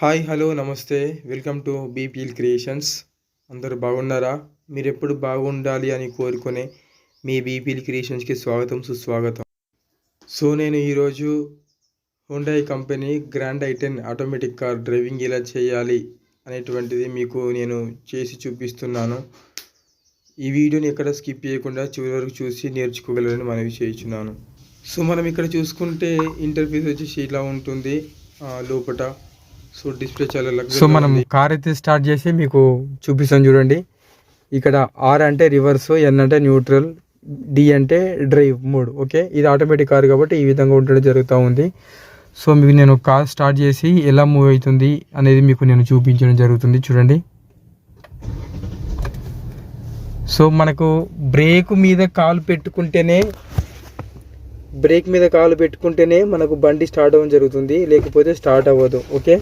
Hi hello namaste. Welcome to BPL creations. అందరూ బాగున్నారా? మీరు ఎప్పుడు బాగుండాలి అని కోరుకునే మీ బీపీఎల్ క్రియేషన్స్కి స్వాగతం సుస్వాగతం. సో నేను ఈరోజు Hyundai company grand i ten automatic car driving ఎలా చేయాలి అనేటువంటిది మీకు నేను చేసి చూపిస్తున్నాను. ఈ వీడియోని ఎక్కడ స్కిప్ చేయకుండా చివరి వరకు చూసి నేర్చుకోగలరని మనవి చేయించున్నాను సో మనం ఇక్కడ చూసుకుంటే ఇంటర్ఫేస్ వచ్చేసి ఇలా ఉంటుంది లోపట. సో డిస్ప్లే చాలా సో మనం కార్ అయితే స్టార్ట్ చేసి మీకు చూపిస్తాం చూడండి. ఇక్కడ ఆర్ అంటే రివర్స్ ఎన్ అంటే న్యూట్రల్ డి అంటే డ్రైవ్ మూడు ఓకే ఇది ఆటోమేటిక్ కార్ కాబట్టి ఈ విధంగా ఉండడం జరుగుతూ ఉంది. సో మీకు నేను కార్ స్టార్ట్ చేసి ఎలా మూవ్ అవుతుంది అనేది మీకు నేను చూపించడం జరుగుతుంది చూడండి. సో మనకు బ్రేక్ మీద కాలు పెట్టుకుంటేనే బ్రేక్ మీద కాలు పెట్టుకుంటేనే మనకు బండి స్టార్ట్ అవ్వడం జరుగుతుంది. లేకపోతే స్టార్ట్ అవ్వదు ఓకే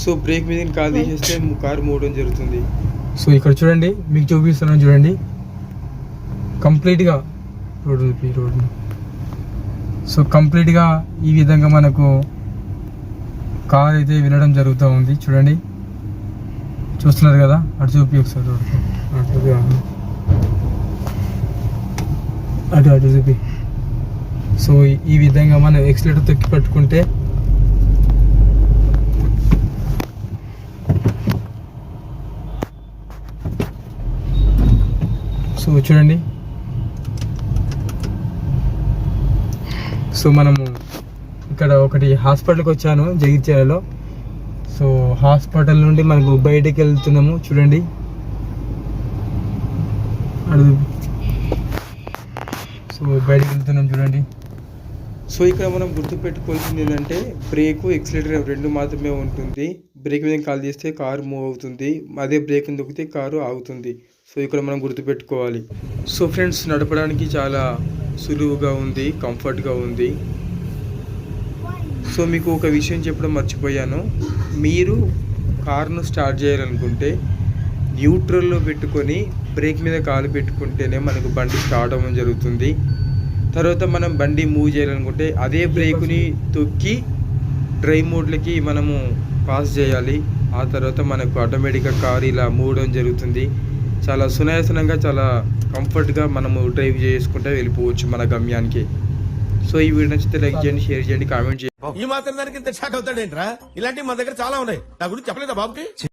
సో బ్రేక్ మీద కాల్ తీసేస్తే కార్ మూవడం జరుగుతుంది. సో ఇక్కడ చూడండి మీకు చూపిస్తున్నాను చూడండి. కంప్లీట్గా రోడ్డు చూపి రోడ్డు సో కంప్లీట్గా ఈ విధంగా మనకు కార్ అయితే వినడం జరుగుతూ ఉంది చూడండి. చూస్తున్నారు కదా అటు చూపి ఒకసారి చూపి. అటు అటు చూపి. సో ఈ విధంగా మనం ఎక్సిలేటర్ తొక్కి పట్టుకుంటే సో చూడండి. సో మనము ఇక్కడ ఒకటి హాస్పిటల్కి వచ్చాను జగిత్యాలలో. సో హాస్పిటల్ నుండి మనకు బయటికి వెళ్తున్నాము చూడండి. అడుగు. సో బయటికి వెళ్తున్నాం చూడండి. సో ఇక్కడ మనం గుర్తుపెట్టుకోవాల్సింది ఏంటంటే బ్రేక్ ఎక్సిలేటర్ రెండు మాత్రమే ఉంటుంది. బ్రేక్ మీద కాల్ చేస్తే కారు మూవ్ అవుతుంది. అదే బ్రేక్ దొక్కితే కారు ఆగుతుంది. సో ఇక్కడ మనం గుర్తుపెట్టుకోవాలి. సో ఫ్రెండ్స్ నడపడానికి చాలా సులువుగా ఉంది కంఫర్ట్గా ఉంది. సో మీకు ఒక విషయం చెప్పడం మర్చిపోయాను. మీరు కారును స్టార్ట్ చేయాలనుకుంటే న్యూట్రల్లో పెట్టుకొని బ్రేక్ మీద కాలు పెట్టుకుంటేనే మనకు బండి స్టార్ట్ అవ్వడం జరుగుతుంది. తర్వాత మనం బండి మూవ్ చేయాలనుకుంటే అదే బ్రేకుని తొక్కి డ్రైవ్ మోడ్లకి మనము పాస్ చేయాలి. ఆ తర్వాత మనకు ఆటోమేటిక్గా కార్ ఇలా అవడం జరుగుతుంది. చాలా సునాయాసనంగా చాలా కంఫర్ట్గా మనము డ్రైవ్ చేసుకుంటే వెళ్ళిపోవచ్చు మన గమ్యానికి. సో ఈ వీడియో నచ్చితే లైక్ చేయండి షేర్ చేయండి కామెంట్ చేయండి. ఈ మాత్రం దానికి ఇంత షాక్ అవుతాడేంట్రా? ఇలాంటివి మన దగ్గర చాలా ఉన్నాయి. నా గురించి చెప్పలేదా బాబుకి?